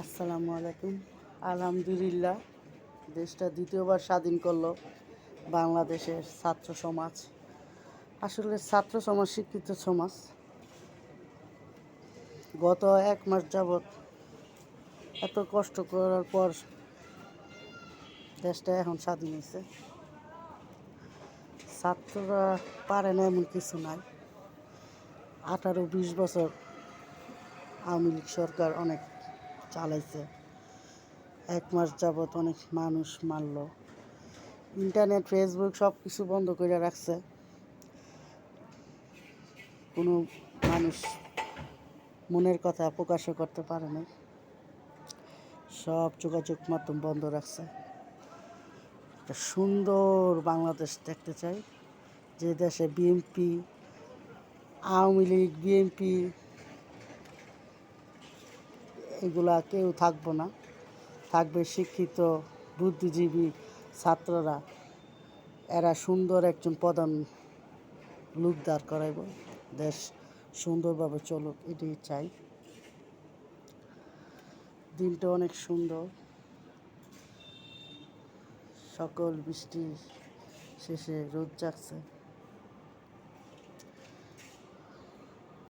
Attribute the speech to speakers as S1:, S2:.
S1: আসসালামু আলাইকুম। আলহামদুলিল্লাহ, দেশটা দ্বিতীয়বার স্বাধীন করল বাংলাদেশের ছাত্র সমাজ। আসলে ছাত্র সমাজ, শিক্ষিত সমাজ। গত এক মাস যাবৎ এত কষ্ট করার পর দেশটা এখন স্বাধীন হয়েছে। ছাত্ররা পারে না এমন কিছু নাই। আঠারো বিশ বছর আওয়ামী লীগ সরকার অনেক চালাইছে। এক মাস যাবৎ অনেক মানুষ মারল। ইন্টারনেট, ফেসবুক সব কিছু বন্ধ করে রাখছে। কোনো মানুষ মনের কথা প্রকাশও করতে পারে না সব যোগাযোগ মাধ্যম বন্ধ রাখছে। একটা সুন্দর বাংলাদেশ দেখতে চাই। যে দেশে বিএনপি, আওয়ামী লীগ, বিএনপি এগুলা কেউ থাকব না। থাকবে শিক্ষিত, বুদ্ধিজীবী ছাত্ররা। এরা সুন্দর একজন প্রধান লোক দাঁড় করাইব। দেশ সুন্দরভাবে চলুক, এটাই চাই। দিনটা অনেক সুন্দর। সকল বৃষ্টি শেষে রোদ জাগছে।